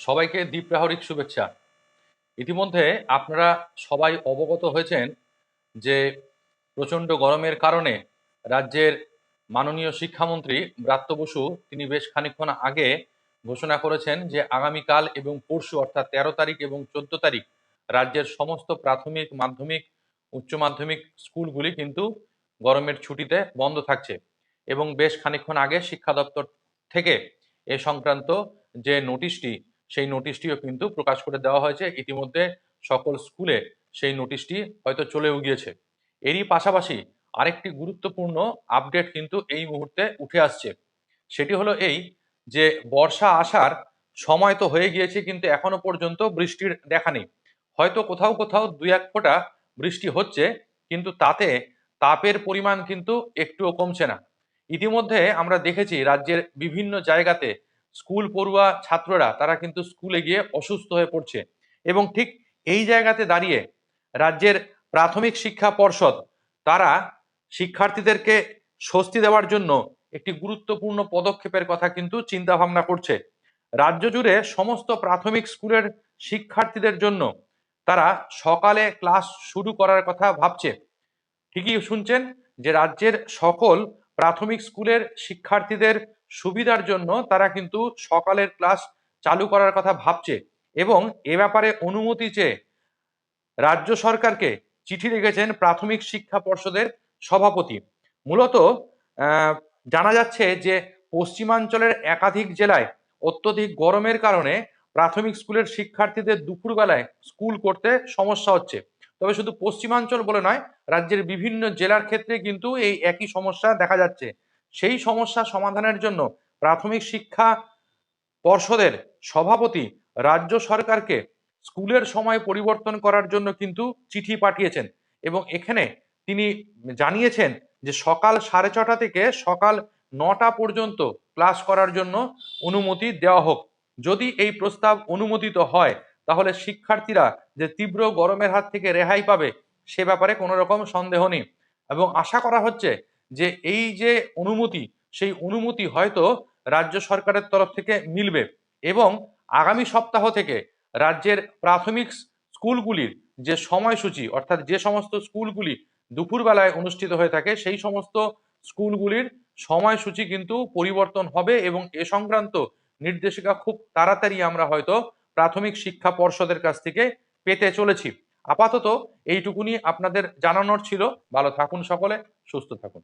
সবাইকে দ্বীপ্রাহরিক শুভেচ্ছা। ইতিমধ্যে আপনারা সবাই অবগত হয়েছেন যে প্রচণ্ড গরমের কারণে রাজ্যের মাননীয় শিক্ষামন্ত্রী ব্রাত্য বসু তিনি বেশ খানিকক্ষণ আগে ঘোষণা করেছেন যে আগামীকাল এবং পরশু অর্থাৎ তেরো তারিখ এবং চোদ্দ তারিখ রাজ্যের সমস্ত প্রাথমিক, মাধ্যমিক, উচ্চ মাধ্যমিক স্কুলগুলি কিন্তু গরমের ছুটিতে বন্ধ থাকছে এবং বেশ খানিকক্ষণ আগে শিক্ষা দপ্তর থেকে এ সংক্রান্ত যে নোটিশটি সেই নোটিশটিও কিন্তু প্রকাশ করে দেওয়া হয়েছে। ইতিমধ্যে সকল স্কুলে সেই নোটিশটি হয়তো চলেও গিয়েছে এরই পাশাপাশি আরেকটি গুরুত্বপূর্ণ আপডেট কিন্তু এই মুহূর্তে উঠে আসছে। সেটি হলো এই যে, বর্ষা আসার সময় তো হয়ে গিয়েছে কিন্তু এখনও পর্যন্ত বৃষ্টির দেখা নেই। হয়তো কোথাও কোথাও দুই এক ফোঁটা বৃষ্টি হচ্ছে কিন্তু তাতে তাপের পরিমাণ কিন্তু একটুও কমছে না। ইতিমধ্যে আমরা দেখেছি রাজ্যের বিভিন্ন জায়গাতে স্কুল পড়ুয়া ছাত্ররা, তারা কিন্তু স্কুলে গিয়ে অসুস্থ হয়ে পড়ছে। এবং ঠিক এই জায়গাতে দাঁড়িয়ে রাজ্যের প্রাথমিক শিক্ষা পর্ষদ, তারা শিক্ষার্থীদেরকে স্বস্তি দেওয়ার জন্য একটি গুরুত্বপূর্ণ পদক্ষেপের কথা কিন্তু চিন্তা ভাবনা করছে। রাজ্য জুড়ে সমস্ত প্রাথমিক স্কুলের শিক্ষার্থীদের জন্য তারা সকালে ক্লাস শুরু করার কথা ভাবছে। ঠিকই শুনছেন যে রাজ্যের সকল প্রাথমিক স্কুলের শিক্ষার্থীদের সুবিধার জন্য তারা কিন্তু সকালের ক্লাস চালু করার কথা ভাবছে এবং এ ব্যাপারে অনুমতি চেয়ে রাজ্য সরকারকে চিঠি লিখেছেন প্রাথমিক শিক্ষা পর্ষদের সভাপতি। মূলত জানা যাচ্ছে যে পশ্চিমাঞ্চলের একাধিক জেলায় অত্যধিক গরমের কারণে প্রাথমিক স্কুলের শিক্ষার্থীদের দুপুরবেলায় স্কুল করতে সমস্যা হচ্ছে। তবে শুধু পশ্চিমাঞ্চল বলে নয়, রাজ্যের বিভিন্ন জেলার ক্ষেত্রে কিন্তু এই একই সমস্যা দেখা যাচ্ছে। সেই সমস্যা সমাধানের জন্য প্রাথমিক শিক্ষা পর্ষদের সভাপতি রাজ্য সরকারকে স্কুলের সময় পরিবর্তন করার জন্য কিন্তু চিঠি পাঠিয়েছেন এবং এখানে তিনি জানিয়েছেন যে সকাল সাড়ে ছটা থেকে সকাল নটা পর্যন্ত ক্লাস করার জন্য অনুমতি দেওয়া হোক। যদি এই প্রস্তাব অনুমোদিত হয়, তাহলে শিক্ষার্থীরা যে তীব্র গরমের হাত থেকে রেহাই পাবে সে ব্যাপারে কোনো রকম সন্দেহ নেই। এবং আশা করা হচ্ছে যে এই যে অনুমতি, সেই অনুমতি হয়তো রাজ্য সরকারের তরফ থেকে মিলবে এবং আগামী সপ্তাহ থেকে রাজ্যের প্রাথমিক স্কুলগুলির যে সময়সূচি, অর্থাৎ যে সমস্ত স্কুলগুলি দুপুরবেলায় অনুষ্ঠিত হয়ে থাকে, সেই সমস্ত স্কুলগুলির সময়সূচি কিন্তু পরিবর্তন হবে এবং এ সংক্রান্ত নির্দেশিকা খুব তাড়াতাড়ি আমরা হয়তো প্রাথমিক শিক্ষা পর্ষদের কাছ থেকে পেতে চলেছি। আপাতত এইটুকুনি আপনাদের জানানোর ছিল। ভালো থাকুন সকলে, সুস্থ থাকুন।